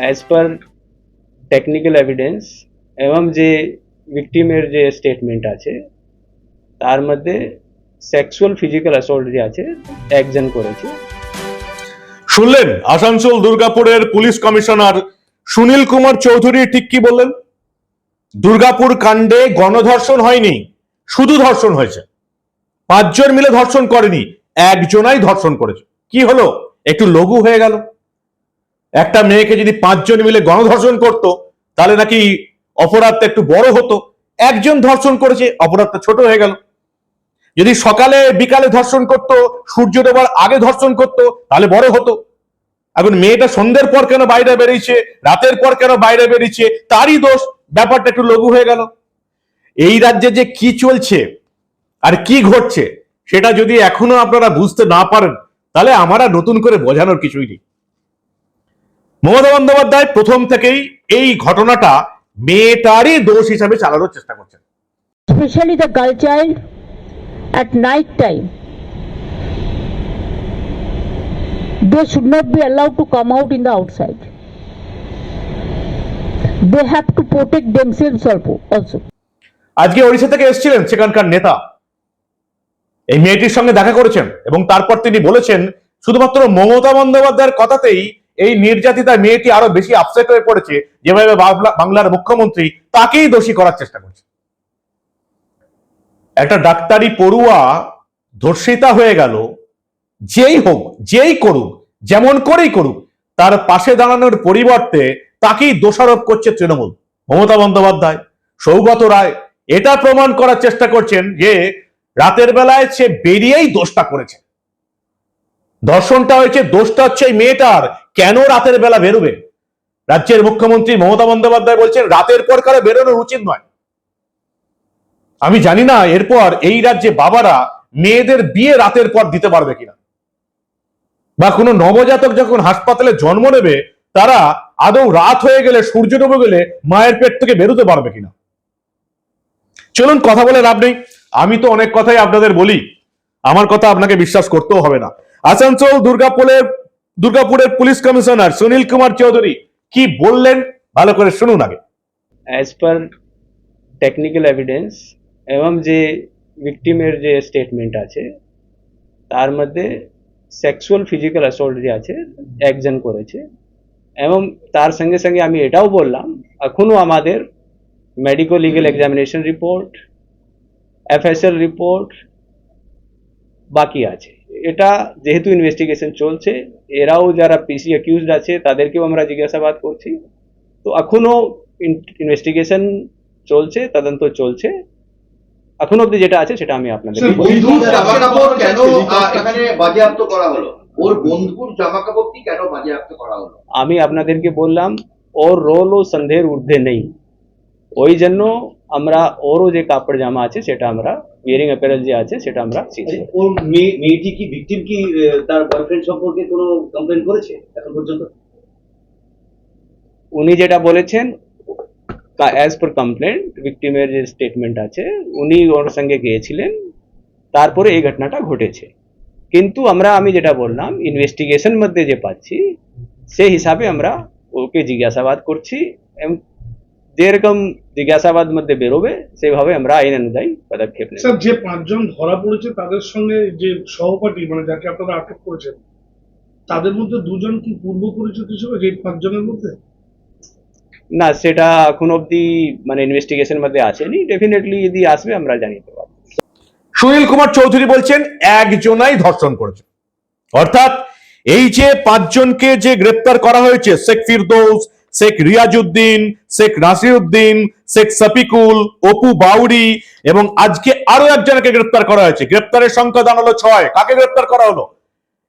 As per technical evidence এবং যে ভিকটিমের যে স্টেটমেন্ট আছে, তার মধ্যে সেক্সুয়াল ফিজিক্যাল অ্যাসল্ট যে আছে, একজন করেছে। শুনলেন, আসানসোল দুর্গাপুরের পুলিশ কমিশনার সুনীল কুমার চৌধুরী ঠিক কি বললেন? দুর্গাপুর কাণ্ডে গণধর্ষণ হয়নি, শুধু ধর্ষণ হয়েছে। পাঁচজন মিলে ধর্ষণ করেনি, একজনাই ধর্ষণ করেছে। কি হলো? একটু লঘু হয়ে গেল। একটা মেয়েকে যদি পাঁচজন মিলে গণধর্ষণ করত, তাহলে নাকি অপরাধটা একটু বড় হতো। একজন ধর্ষণ করেছে, অপরাধটা ছোট হয়ে গেল। যদি সকালে, বিকালে ধর্ষণ করত, সূর্য ডোবার আগে ধর্ষণ করত, তাহলে বড় হতো। এখন মেয়েটা সন্ধ্যের পর কেন বাইরে বেরিয়েছে, রাতের পর কেন বাইরে বেরিয়েছে, তারই দোষ। ব্যাপারটা একটু লঘু হয়ে গেল। এই রাজ্যে যে কি চলছে আর কি ঘটছে, সেটা যদি এখনও আপনারা বুঝতে না পারেন, তাহলে আমার নতুন করে বোঝানোর কিছুই নেই। মমতা বন্দ্যোপাধ্যায় প্রথম থেকেই এই ঘটনাটা মেয়েটারই দোষ হিসাবে চালানোর চেষ্টা করছেন। Especially the girl child at night time they should not be allowed to come out in the outside. They have to protect themselves also আজকে ওড়িশা থেকে এসেছিলেন সেখানকার নেতা। এই মেয়েটির সঙ্গে দেখা করেছেন এবং তারপর তিনি বলেছেন শুধুমাত্র মমতা বন্দ্যোপাধ্যায়ের কথাতেই এই নির্যাতিতা মেয়েটি আরও বেশি আপসেট হয়ে পড়েছে, যেভাবে বাংলার মুখ্যমন্ত্রী তাকেই দোষী করার চেষ্টা করছে। একটা ডাক্তারি পড়ুয়া ধর্ষিতা হয়ে গেল, যেই হোক, যেই করুক, যেমন করেই করুক, তার পাশে দাঁড়ানোর পরিবর্তে তাকেই দোষারোপ করছে তৃণমূল। মমতা বন্দ্যোপাধ্যায়, সৌগত রায়, এটা প্রমাণ করার চেষ্টা করছেন যে রাতের বেলায় সে বেরিয়েই দোষটা করেছে। ধর্ষণটা হয়েছে, দোষটা হচ্ছে মেয়েটার। কেন রাতের বেলা বেরোবে? রাজ্যের মুখ্যমন্ত্রী মমতা বন্দ্যোপাধ্যায় বলছেন, রাতের পর কারও বেরোনো উচিত নয়। আমি জানি না এরপর এই রাজ্যে বাবারা মেয়েদের বিয়ে রাতের পর দিতে পারবে কিনা। বা কোনো নবজাতক যখন হাসপাতালে জন্ম নেবে, তারা আদৌ রাত হয়ে গেলে, সূর্য ডুবে গেলে মায়ের পেট থেকে বেরোতে পারবে কিনা? চলুন কথা বলে লাভ নেই। আমি তো অনেক কথাই আপনাদের বলি। আমার কথা আপনাকে বিশ্বাস করতেও হবে না। আসানসোল, দুর্গাপুরের দুর্গাপুরের পুলিশ কমিশনার সুনীল কুমার চৌধুরী, কি বললেন? ভালো করে শুনুন আগে। অ্যাজ পার টেকনিক্যাল এভিডেন্স এবং যে ভিকটিমের যে স্টেটমেন্ট আছে, তার মধ্যে সেক্সুয়াল ফিজিক্যাল অ্যাসল্ট যে আছে, একজন করেছে। এবং তার সঙ্গে সঙ্গে আমি এটাও বললাম এখনও আমাদের medico legal examination report FSL report বাকি আছে। এটা যেহেতু ইনভেস্টিগেশন চলছে এরাও যারা পিসি অ্যাকিউজড আছে তাদেরকেও আমরা জিজ্ঞাসাবাদ করছি। তো এখনও ইনভেস্টিগেশন চলছে তদন্ত চলছে। এখন অব্দি যেটা আছে সেটা আমি আপনাদের স্যার, বন্ধুর জামা কাপড় কেন এখানে বাজেয়াপ্ত করা হলো? ওর বন্ধুর জামা কাপড়টি কেন বাজেয়াপ্ত করা হলো? আমি আপনাদেরকে বললাম ওর রোল ও সন্দেহের ঊর্ধ্বে নেই। ওই জন্য আমরা ওরও যে কাপড় জামা আছে সেটা আমরা বিয়ারিং অ্যাপারেল যে আছে সেটা আমরা শিখছি। ওর মেয়ে মেয়েটি কি ভিকটিম কি তার বয়ফ্রেন্ড সম্পর্কে কোনো কমপ্লেন করেছে এখন পর্যন্ত? উনি যেটা বলেছেন অ্যাজ পার কমপ্লেন্ট ভিকটিমের যে স্টেটমেন্ট আছে উনি ওর সঙ্গে গিয়েছিলেন তারপরে এই ঘটনাটা ঘটেছে। কিন্তু আমরা আমি যেটা বললাম ইনভেস্টিগেশন মধ্যে যে পাচ্ছি সেই হিসাবে আমরা ওকে জিজ্ঞাসাবাদ করছি এবং যেরকম জিজ্ঞাসাবাদ মধ্যে বেরোবে সেভাবে আমরা আইন অনুযায়ী পদক্ষেপ নেব। স্যার যে পাঁচজন ধরা পড়েছে তাদের সঙ্গে যে সহপাঠী মানে যাকে আপনারা আটক করেছেন তাদের মধ্যে দুজন কি পূর্ব পরিচিত ছিল যে পাঁচজনের মধ্যে? না সেটা এখন অবধি মানে ইনভেস্টিগেশন মধ্যে আসেনি। ডেফিনেটলি যদি আসবে আমরা জানিয়ে দেবো। সুনীল কুমার চৌধুরী বলছেন একজনাই ধর্ষণ করেছে। অর্থাৎ এই যে পাঁচজনকে যে গ্রেপ্তার করা হয়েছে শেখ ফিরদৌস শেখ রিয়াজউদ্দিন, শেখ নাসিরউদ্দিন, শেখ সফিকুল অপু বাউরি এবং আজকে আরও একজনকে গ্রেপ্তার করা হয়েছে। গ্রেপ্তারের সংখ্যা দাঁড়াল ছয়। কাকে গ্রেপ্তার করা হলো?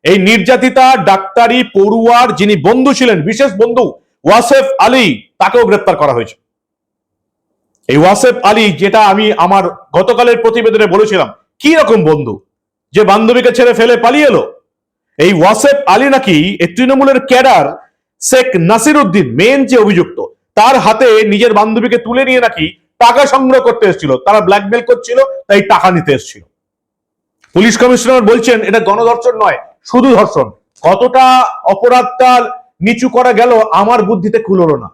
এই নির্যাতিতা, ডাক্তারি, পড়ুয়ার যিনি বন্ধু ছিলেন, বিশেষ বন্ধু, ওয়াসেফ আলী, তাকেও গ্রেপ্তার করা হয়েছে। এই ওয়াসেফ আলী, যেটা আমি আমার গতকালের প্রতিবেদনে বলেছিলাম, কি রকম বন্ধু? যে বান্ধবীকে ছেড়ে ফেলে পালিয়ে এলো। এই ওয়াসেফ আলী নাকি, এই তৃণমূলের ক্যাডার শেখ নাসির উদ্দিন মেন যে অভিযুক্ত, তার হাতে নিজের বান্ধবীকে তুলে নিয়ে নাকি টাকা সংগ্রহ করতে এসেছিল। তারা ব্ল্যাকমেল করছিল, তাই টাকা নিতে এসেছিল। পুলিশ কমিশনার বলছেন, এটা গণধর্ষণ নয়, শুধু ধর্ষণ। কতটা অপরাধটা নিচু করা গেল, আমার বুদ্ধিতে কুলোলো না।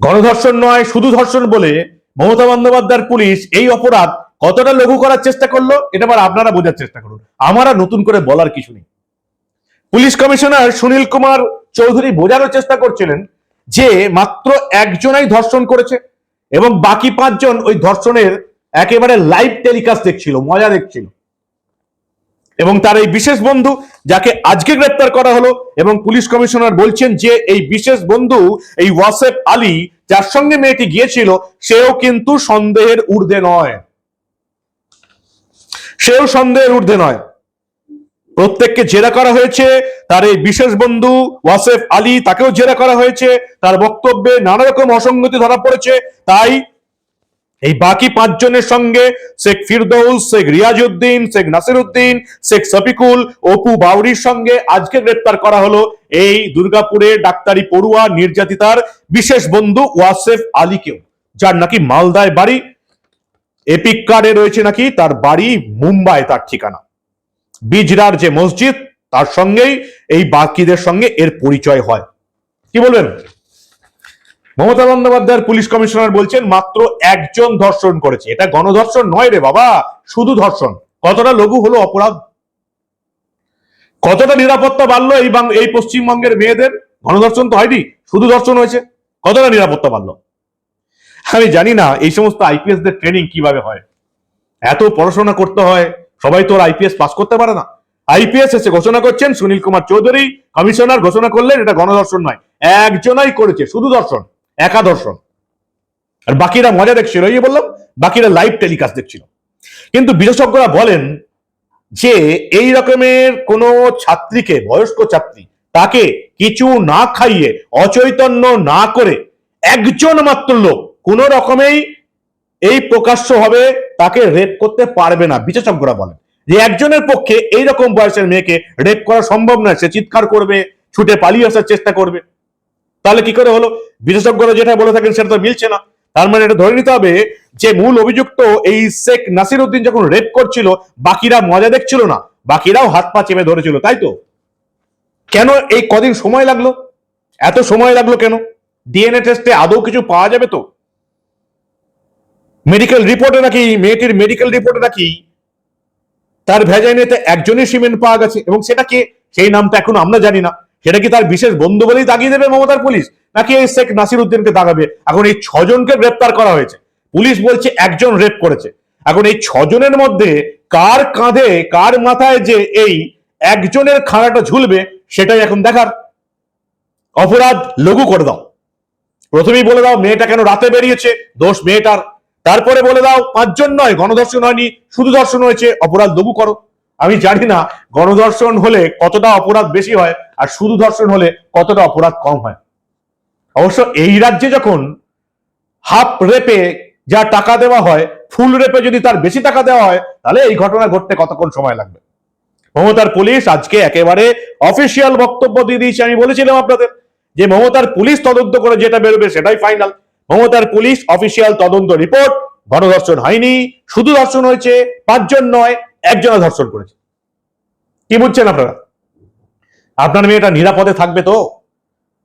গণধর্ষণ নয়, শুধু ধর্ষণ বলে মমতা বন্দ্যোপাধ্যায়ের পুলিশ এই অপরাধ কতটা লঘু করার চেষ্টা করল, এটা আবার আপনারা বোঝার চেষ্টা করুন। আমার নতুন করে বলার কিছু নেই। পুলিশ কমিশনার সুনীল কুমার চৌধুরী বোঝানোর চেষ্টা করছিলেন যে মাত্র একজনাই ধর্ষণ করেছে এবং বাকি পাঁচজন ওই ধর্ষণের একেবারে লাইভ টেলিকাস্ট দেখছিল, মজা দেখছিল। এবং তার এই বিশেষ বন্ধু যাকে আজকে গ্রেপ্তার করা হলো এবং পুলিশ কমিশনার বলছেন যে এই বিশেষ বন্ধু, এই ওয়াসেফ আলী, যার সঙ্গে মেয়েটি গিয়েছিল, সেও কিন্তু সন্দেহের ঊর্ধ্বে নয়। সেও সন্দেহের ঊর্ধ্বে নয়। প্রত্যেককে জেরা করা হয়েছে। তার এই বিশেষ বন্ধু ওয়াসেফ আলী, তাকেও জেরা করা হয়েছে। তার বক্তব্যে নানা রকম অসঙ্গতি ধরা পড়েছে। তাই এই বাকি পাঁচজনের সঙ্গে শেখ ফিরদৌস, শেখ রিয়াজউদ্দিন, শেখ নাসিরউদ্দিন, শেখ শফিকুল, অপু বাউরির সঙ্গে আজকে গ্রেপ্তার করা হলো এই দুর্গাপুরে ডাক্তারি পড়ুয়া নির্যাতিতার বিশেষ বন্ধু ওয়াসেফ আলীকেও। যার নাকি মালদায় বাড়ি, এপিক কার্ডে রয়েছে নাকি, তার বাড়ি মুম্বাই তার ঠিকানা। বিজরার যে মসজিদ, তার সঙ্গেই এই বাকিদের সঙ্গে এর পরিচয় হয়। কি বলবেন? মমতা বন্দ্যোপাধ্যায়ের পুলিশ কমিশনার বলছেন, মাত্র একজন ধর্ষণ করেছে। এটা গণধর্ষণ নয় রে বাবা, শুধু ধর্ষণ। কতটা লঘু হলো অপরাধ? কতটা নিরাপত্তা বাড়লো এই এই পশ্চিমবঙ্গের মেয়েদের? গণধর্ষণ তো হয়নি, শুধু ধর্ষণ হয়েছে। কতটা নিরাপত্তা বাড়লো? আমি জানি না, এই সমস্ত আইপিএস দের ট্রেনিং কীভাবে হয়? এত পড়াশোনা করতে হয় সবাই তো আইপিএস পাস করতে পারে না। আইপিএস এসে ঘোষণা করছেন সুনীল কুমার চৌধুরী কমিশনার ঘোষণা করলেন এটা গণধর্ষণ নয়। একজনাই করেছে, শুধু দর্শন একা দর্শন আর বাকিরা মজা দেখছিল, এই বললাম, বাকিরা লাইভ টেলিকাস্ট দেখছিল। কিন্তু বিশেষজ্ঞরা বলেন যে এই রকমের কোন ছাত্রীকে, বয়স্ক ছাত্রী, তাকে কিছু না খাইয়ে, অচৈতন্য না করে একজন মাত্র লোক, কোন রকমেই এই প্রকাশ্য হবে তাকে রেপ করতে পারবে না, বিশেষজ্ঞরা বলেন। যে একজনের পক্ষে এই রকম বয়সের মেয়েকে রেপ করা সম্ভব নয়, সে চিৎকার করবে, ছুটে পালিয়ে আসার চেষ্টা করবে। তাহলে কি করে হলো? বিশেষজ্ঞরা যেটা বলে থাকেন সেটা তো মিলছে না। তার মানে এটা ধরে নিতে হবে যে মূল অভিযুক্ত এই শেখ নাসির উদ্দিন যখন রেপ করছিল, বাকিরা মজা দেখছিল না, বাকিরাও হাত পা চেপে ধরেছিল, তাই তো? কেন এই কদিন সময় লাগল? এত সময় লাগল কেন? ডিএনএ টেস্টে আদৌ কিছু পাওয়া যাবে তো? মেডিকেল রিপোর্টে নাকি, মেয়েটির মেডিকেল রিপোর্টে নাকি, তার ভেজাইনেতে একজনই সিমেন্ট পাওয়া গেছে, এবং সেটা কে? সেই নামটা এখন আমরা জানি না। সেটা কি তার বিশেষ বন্ধু বলেই দাগিয়ে দেবে মমতার পুলিশ? নাকি এই শেখ নাসির উদ্দিনকে দাগাবে? এখন এই ছজনকে গ্রেপ্তার করা হয়েছে। পুলিশ বলছে একজন রেপ করেছে। এখন এই ছজনের মধ্যে কার কাঁধে, কার মাথায় যে এই একজনের খাড়াটা ঝুলবে, সেটাই এখন দেখার। অপরাধ লঘু করে দাও। প্রথমেই বলে দাও, মেয়েটা কেন রাতে বেরিয়েছে? দোষ মেয়েটার। তারপরে বলে দাও, পাঁচজন নয়, গণধর্ষণ হয়নি, শুধু ধর্ষণ হয়েছে, অপরাধ লঘু করো। আমি জানি না গণধর্ষণ হলে কতটা অপরাধ বেশি হয়, আর শুধু ধর্ষণ হলে কতটা অপরাধ কম হয়। অবশ্য এই রাজ্যে যখন হাফ রেপে যা টাকা দেওয়া হয়, ফুল রেপে যদি তার বেশি টাকা দেওয়া হয়, তাহলে এই ঘটনা ঘটতে কতক্ষণ সময় লাগবে? মমতার পুলিশ আজকে একেবারে অফিসিয়াল বক্তব্য দিয়ে দিয়েছে, আমি বলেছিলাম আপনাদের, যে মমতার পুলিশ তদন্ত করে যেটা বেরোবে সেটাই ফাইনাল মমতার পুলিশ অফিসিয়াল তদন্ত রিপোর্ট, গণধর্ষণ হয়নি, শুধু ধর্ষণ হয়েছে, পাঁচজন নয় একজন ধর্ষণ করেছে। কি বুঝছেন আপনারা? আপনার মেয়েটা নিরাপদে থাকবে তো?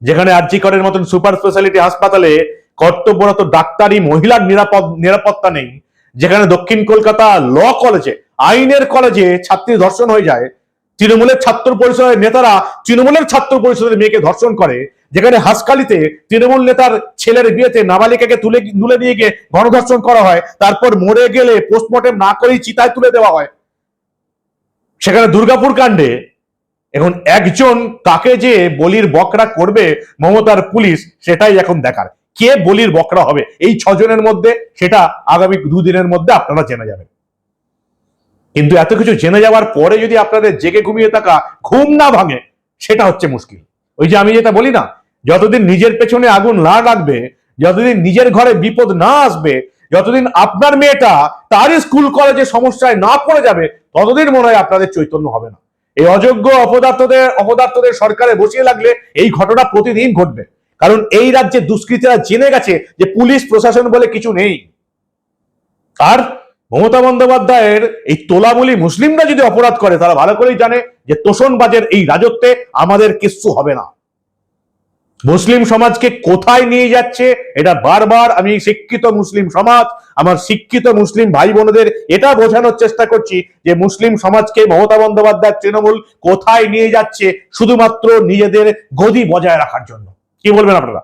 যেখানে আরজি করের মতন সুপার স্পেশালিটি হাসপাতালে কর্তব্যরত ডাক্তারি মহিলার নিরাপদ, নিরাপত্তা নেই, যেখানে দক্ষিণ কলকাতা ল কলেজে, আইনের কলেজে ছাত্রী ধর্ষণ হয়ে যায়, তৃণমূলের ছাত্র পরিষদের নেতারা তৃণমূলের ছাত্র পরিষদের মেয়েকে ধর্ষণ করে যেখানে হাসকালিতে তৃণমূল নেতার ছেলের বিয়েতে নাবালিকাকে তুলে তুলে নিয়ে গিয়ে গণধর্ষণ করা হয়, তারপর মরে গেলে পোস্টমর্টেম না করেই চিতায় তুলে দেওয়া হয়। সেখানে দুর্গাপুর কাণ্ডে এখন একজন কাকে যে বলির বকরা করবে মমতার পুলিশ সেটাই এখন দেখার। কে বলির বকরা হবে? এই ছজনের মধ্যে, সেটা আগামী দুদিনের মধ্যে আপনারা জেনে যাবেন। কিন্তু এত কিছু জেনে যাওয়ার পরে যদি আপনাদের জেগে ঘুমিয়ে থাকা, ঘুম না ভাঙে, সেটা হচ্ছে মুশকিল। ওই যে আমি যেটা বলি না যতদিন নিজের পেছনে আগুন না লাগবে, যতদিন নিজের ঘরে বিপদ না আসবে, যতদিন আপনার মেয়েটা তার স্কুল কলেজে সমস্যায় না পড়ে যাবে, ততদিন মনে হয় আপনাদের চৈতন্য হবে না। এই অযোগ্য অপদার্থদের অপদার্থদের সরকারে বসিয়ে লাগলে এই ঘটনা প্রতিদিন ঘটবে। কারণ এই রাজ্যে দুষ্কৃতীরা জেনে গেছে যে পুলিশ, প্রশাসন বলে কিছু নেই। আর মমতা বন্দ্যোপাধ্যায়ের এই তোলাবলি মুসলিমরা যদি অপরাধ করে, তারা ভালো করেই জানে যে তোষণবাজের এই রাজত্বে আমাদের কিচ্ছু হবে না। মুসলিম সমাজকে কোথায় নিয়ে যাচ্ছে, এটা বারবার আমি শিক্ষিত মুসলিম সমাজ, আমার শিক্ষিত মুসলিম ভাই বোনদের এটা বোঝানোর চেষ্টা করছি যে মুসলিম সমাজকে মমতা বন্দ্যোপাধ্যায়, তৃণমূল কোথায় নিয়ে যাচ্ছে, শুধুমাত্র নিজেদের গদি বজায় রাখার জন্য। কি বলবেন আপনারা?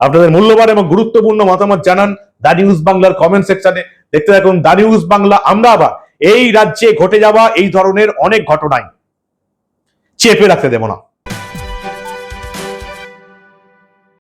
আপনাদের মূল্যবান এবং গুরুত্বপূর্ণ মতামত জানান দা নিউজ বাংলার কমেন্ট সেকশনে। দেখতে থাকুন দা নিউজ বাংলা, আমরা আবার এই রাজ্যে ঘটে যাওয়া এই ধরনের অনেক ঘটনায় চেপে রাখতে দেব না।